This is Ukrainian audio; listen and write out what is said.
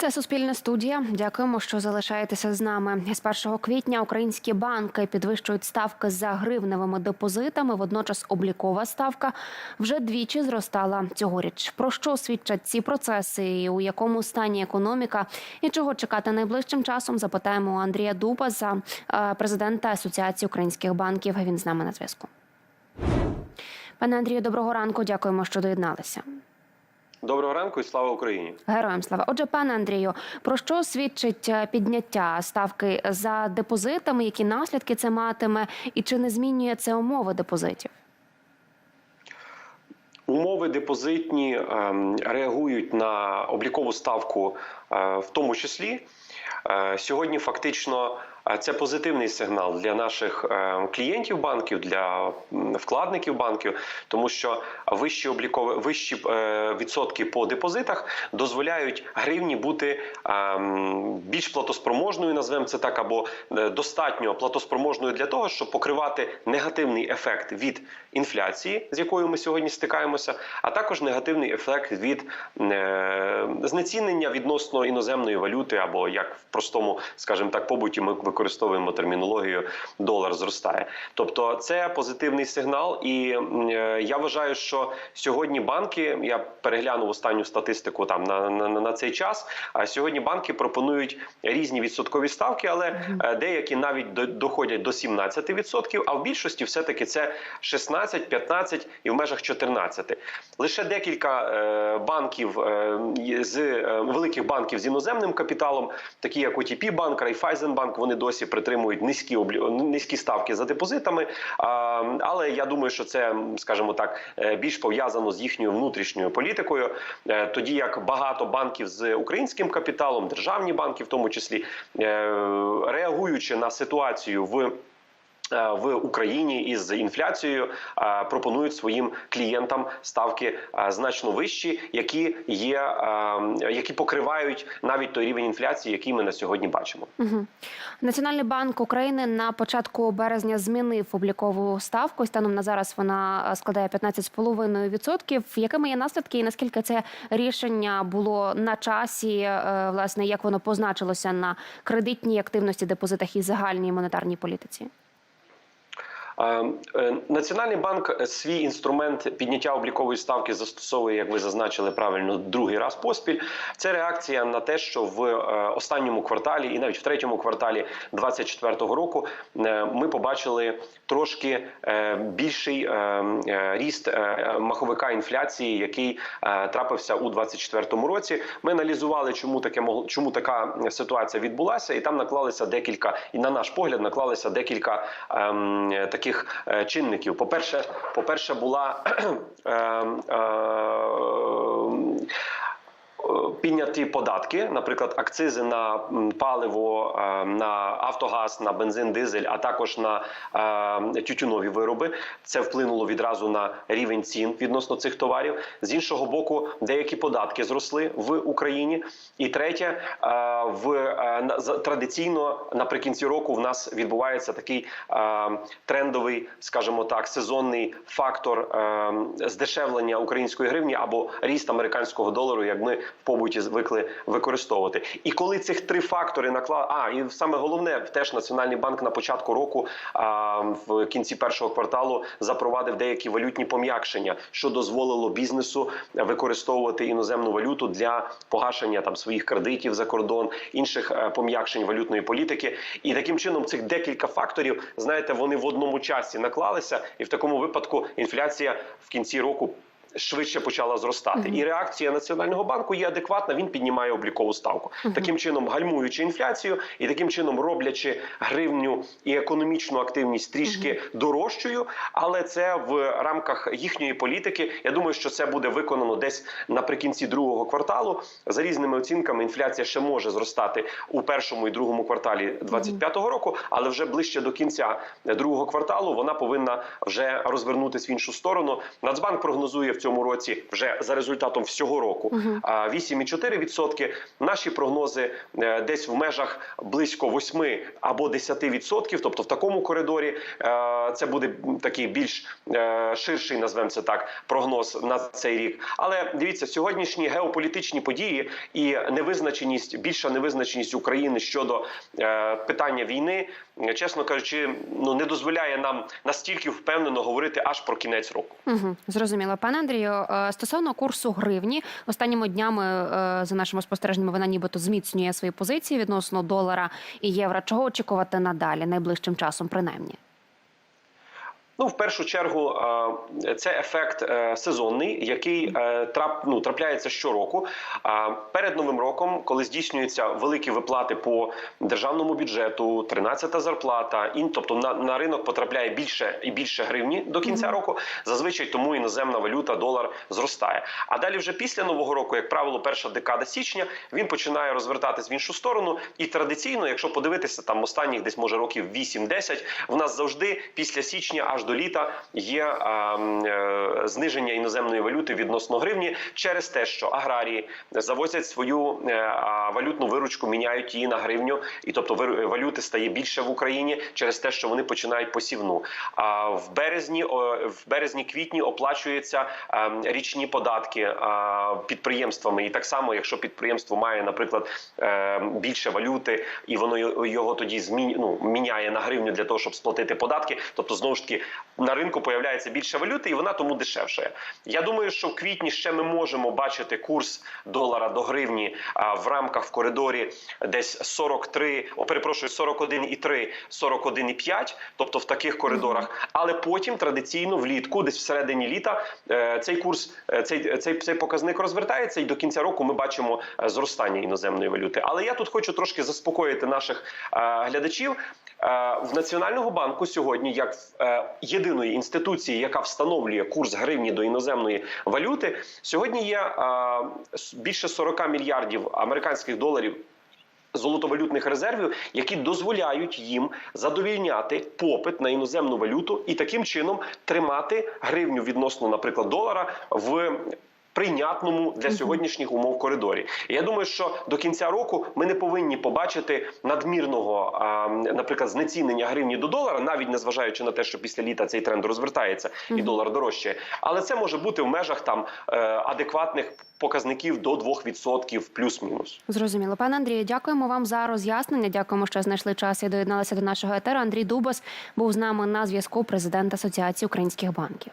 Це Суспільна студія. Дякуємо, що залишаєтеся з нами. З 1 квітня українські банки підвищують ставки за гривневими депозитами. Водночас облікова ставка вже двічі зростала цьогоріч. Про що свідчать ці процеси? і У якому стані економіка і чого чекати найближчим часом? Запитаємо у Андрія Дубаса, е, президента Асоціації українських банків. Він з нами на зв'язку. Пане Андрію, доброго ранку. Дякуємо, що доєдналися. Доброго ранку і слава Україні. Героям слава. Отже, пане Андрію, про що свідчить е, підняття ставки за депозитами? Які наслідки це матиме, і чи не змінює це умови депозитів? Умови депозитні ем, реагують на облікову ставку, е, в тому числі. Е, Сьогодні фактично це позитивний сигнал для наших е, клієнтів банків, для вкладників банків, тому що вищі облікові вищі е, відсотки по депозитах дозволяють гривні бути ем, більш платоспроможною, назвемо це так, або е, достатньо платоспроможною для того, щоб покривати негативний ефект від інфляції, з якою ми сьогодні стикаємося, а також негативний ефект від е, знецінення відносно іноземної валюти, або як в простому, скажімо так, побуті ми використовуємо термінологію долар зростає. Тобто це позитивний сигнал, і е, я вважаю, що сьогодні банки я переглянув останню статистику там на, на, на цей час. А сьогодні банки пропонують різні відсоткові ставки, але е, деякі навіть до- доходять до 17%, а в більшості все-таки це 16, 15 і в межах 14. Лише декілька е, банків з великих банків з іноземним капіталом, такі як OTP банк, Райфайзенбанк, вони досі притримують низькі низькі ставки за депозитами. Але я думаю, що це, скажімо так, е, більш пов'язано з їхньою внутрішньою політикою, Е, тоді як багато банків з українським капіталом, державні банки, в тому числі, е, реагуючи на ситуацію в в Україні із інфляцією е, пропонують своїм клієнтам ставки е, значно вищі, які є, е, які покривають навіть той рівень інфляції, який ми на сьогодні бачимо. Угу. Національний банк України на початку березня змінив облікову ставку. Станом на зараз вона е, складає 15,5%. Якими є наслідки, і наскільки це рішення було на часі? е, Власне, як воно позначилося на кредитній активності, депозитах і загальній монетарній політиці? Е, Національний банк е, свій інструмент підняття облікової ставки застосовує, як ви зазначили правильно, другий раз поспіль. Це реакція на те, що в е, останньому кварталі і навіть в третьому кварталі 2024 року ми побачили трошки більший ріст маховика інфляції, який трапився у 2024 році. Ми аналізували, чому таке чому така ситуація відбулася, і там наклалися декілька, і на наш погляд наклалися декілька ем, таких е, чинників. По перше, по перше, була е, ем, Підняті податки, наприклад, акцизи на паливо, е, на автогаз, на бензин, дизель, а також на е, тютюнові вироби. Це вплинуло відразу на рівень цін відносно цих товарів. З іншого боку, деякі податки зросли в Україні. І третє, е, в традиційно наприкінці року в нас відбувається такий трендовий, скажімо так, сезонний фактор здешевлення української гривні або ріст американського долару, як ми в побуті звикли використовувати. І коли цих три фактори наклали, а і саме головне, теж Національний банк на початку року, а, в кінці першого кварталу, запровадив деякі валютні пом'якшення, що дозволило бізнесу використовувати іноземну валюту для погашення там своїх кредитів за кордон, інших е, пом'якшень валютної політики. І таким чином цих декілька факторів, знаєте, вони в одному часі наклалися, і в такому випадку інфляція в кінці року. Швидше почала зростати, і реакція національного банку є адекватна. Він піднімає облікову ставку, таким чином гальмуючи інфляцію, і таким чином роблячи гривню і економічну активність трішки дорожчою. Але це в рамках їхньої політики. Я думаю, що це буде виконано десь наприкінці другого кварталу. За різними оцінками, інфляція ще може зростати у першому і другому кварталі 2025 року, але вже ближче до кінця другого кварталу вона повинна вже розвернутися в іншу сторону. Нацбанк прогнозує в цьому році вже за результатом всього року. А 8,4%. Наші прогнози е, десь в межах близько 8 або 10%, тобто в такому коридорі е, це буде такий більш е, ширший, назвемо це так, прогноз на цей рік. Але дивіться, сьогоднішні геополітичні події і невизначеність, більша невизначеність України щодо питання війни, чесно кажучи, ну не дозволяє нам настільки впевнено говорити аж про кінець року. Угу, зрозуміло, пане Андрію. Е, Стосовно курсу гривні, останніми днями е, за нашими спостереженнями вона нібито зміцнює свої позиції відносно долара і євро. Чого очікувати надалі, найближчим часом, принаймні? Ну, в першу чергу, це ефект е, сезонний, який е, трап, ну, трапляється щороку. Перед новим роком, коли здійснюються великі виплати по державному бюджету, 13-та зарплата, ін, тобто на, на ринок потрапляє більше і більше гривні до кінця року. Зазвичай тому іноземна валюта, долар зростає. А далі, вже після нового року, як правило, перша декада січня, він починає розвертатись в іншу сторону. І традиційно, якщо подивитися там останніх десь може років 8-10, в нас завжди після січня аж до літа є а, м, е, зниження іноземної валюти відносно гривні через те, що аграрії завозять свою е, а, валютну виручку, міняють її на гривню, і тобто валюти стає більше в Україні через те, що вони починають посівну. А в березні, в березні-квітні оплачуються е, річні податки е, підприємствами. І так само, якщо підприємство має, наприклад, е, більше валюти, і воно його тоді змін, ну, міняє на гривню для того, щоб сплатити податки. Тобто, знову ж таки, на ринку появляється більше валюти, і вона тому дешевше. Я думаю, що в квітні ще ми можемо бачити курс долара до гривні в рамках в коридорі десь 43, о, перепрошую, 41,3, 41,5, тобто в таких коридорах. Але потім традиційно влітку, десь всередині літа, е, цей курс, е, цей, цей, цей показник розвертається, і до кінця року ми бачимо е, зростання іноземної валюти. Але я тут хочу трошки заспокоїти наших глядачів. Е, В Національного банку сьогодні, як е, єдиної інституції, яка встановлює курс гривні до іноземної валюти, сьогодні є е, більше 40 мільярдів американських доларів. Золотовалютних резервів, які дозволяють їм задовільняти попит на іноземну валюту і таким чином тримати гривню відносно, наприклад, долара в прийнятному для сьогоднішніх умов коридорі. І я думаю, що до кінця року ми не повинні побачити надмірного, а, наприклад, знецінення гривні до долара, навіть незважаючи на те, що після літа цей тренд розвертається і долар дорожчає. Але це може бути в межах там е, адекватних показників до 2% плюс-мінус. Зрозуміло, пане Андрію, дякуємо вам за роз'яснення. Дякуємо, що знайшли час і доєдналися до нашого етера. Андрій Дубас був з нами на зв'язку. Президент Асоціації українських банків.